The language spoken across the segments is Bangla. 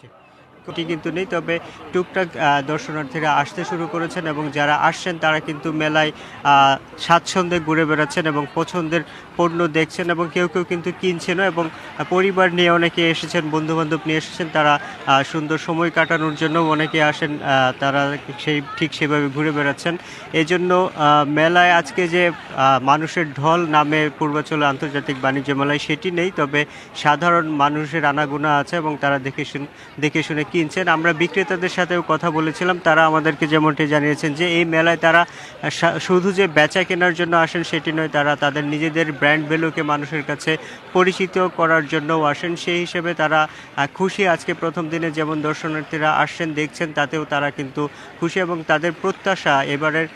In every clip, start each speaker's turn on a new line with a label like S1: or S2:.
S1: Thank. এটি কিন্তু নেই। তবে টুকটাক দর্শনার্থীরা আসতে শুরু করেছেন এবং যারা আসছেন তারা কিন্তু মেলায় স্বাচ্ছন্দ্যে ঘুরে বেড়াচ্ছেন এবং পছন্দের পণ্য দেখছেন এবং কেউ কেউ কিন্তু কিনছেনও এবং পরিবার নিয়ে অনেকে এসেছেন বন্ধু বান্ধব নিয়ে এসেছেন। তারা সুন্দর সময় কাটানোর জন্য অনেকে আসেন তারা সেই ঠিক সেভাবে ঘুরে বেড়াচ্ছেন। এই জন্য আহ, মেলায় আজকে যে মানুষের ঢল নামে পূর্বাচল আন্তর্জাতিক বাণিজ্য মেলায় সেটি নেই। তবে সাধারণ মানুষের আনাগোনা আছে এবং তারা দেখে শুনে দেখে শুনে কিনছেন। আমরা বিক্রেতাদের সাথেও কথা বলেছিলাম। তারা আমাদেরকে যেমনটি জানিয়েছেন যে এই মেলায় তারা শুধু যে বেচা কেনার জন্য আসেন সেটি নয়, তারা তাদের নিজেদের ব্র্যান্ড ভ্যালুকে মানুষের কাছে পরিচিত করার জন্যও আসেন। সেই হিসেবে তারা খুশি আজকে প্রথম দিনে যেমন দর্শনার্থীরা আসছেন, দেখছেন, তাতেও তারা কিন্তু খুশি এবং তাদের প্রত্যাশা এবারের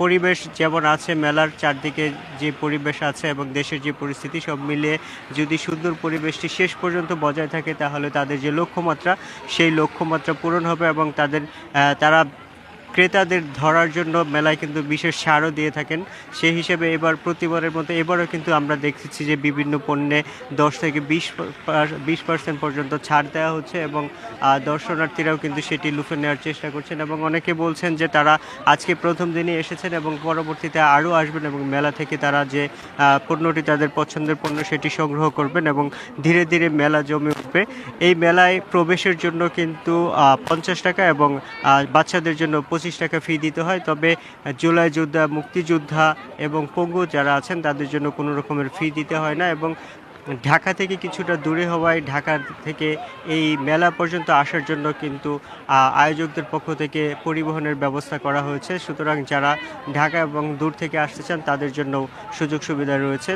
S1: পরিবেশ যেমন আছে মেলার চারদিকে যে পরিবেশ আছে এবং দেশের যে পরিস্থিতি সব মিলিয়ে যদি সুন্দর পরিবেশটি শেষ পর্যন্ত বজায় থাকে তাহলে তাদের যে লক্ষ্যমাত্রা সেই লক্ষ্যমাত্রা পূরণ হবে এবং তাদের তারা ক্রেতাদের ধরার জন্য মেলায় কিন্তু বিশেষ ছাড়ও দিয়ে থাকেন। সেই হিসেবে এবার প্রতিবারের মতো এবারও কিন্তু আমরা দেখেছি যে বিভিন্ন পণ্যে দশ থেকে বিশ বিশ পর্যন্ত ছাড় দেওয়া হচ্ছে এবং দর্শনার্থীরাও কিন্তু সেটি লুফে নেওয়ার চেষ্টা করছেন এবং অনেকে বলছেন যে তারা আজকে প্রথম দিনে এসেছেন এবং পরবর্তীতে আরও আসবেন এবং মেলা থেকে তারা যে পণ্যটি তাদের পছন্দের পণ্য সেটি সংগ্রহ করবেন এবং ধীরে ধীরে মেলা জমে উঠবে এই মেলায় প্রবেশের জন্য কিন্তু পঞ্চাশ টাকা এবং বাচ্চাদের জন্য পঁচিশ টাকা ফি দিতে হয়। তবে জুলাই যোদ্ধা, মুক্তিযোদ্ধা এবং পঙ্গু যারা আছেন, তাদের জন্য কোনো রকমের ফি দিতে হয় না এবং ঢাকা থেকে কিছুটা দূরে হওয়ায় ঢাকা থেকে এই মেলা পর্যন্ত আসার জন্য কিন্তু আয়োজকদের পক্ষ থেকে পরিবহনের ব্যবস্থা করা হয়েছে। সুতরাং যারা ঢাকা এবং দূর থেকে আসতে চান, তাদের জন্য সুযোগ সুবিধা রয়েছে।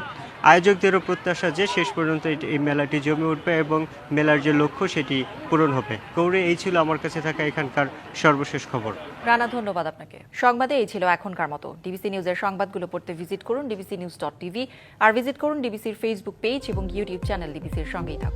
S1: আয়োজকদেরও প্রত্যাশা যে শেষ পর্যন্ত এই মেলাটি জমে উঠবে এবং মেলার যে লক্ষ্য, সেটি পূরণ হবে। গৌরে, এই ছিল আমার কাছে থাকা এখানকার সর্বশেষ খবর।
S2: রানা, ধন্যবাদ আপনাকে। সংবাদে এই ছিল এখনকার মতো। ডিবিসি নিউজের সংবাদগুলো পড়তে ভিজিট করুন D B C news dot TV আর ভিজিট করুন ডিবিসির ফেসবুক পেজ এবং ইউটিউব চ্যানেল ডিবিসির সঙ্গেই থাকুন।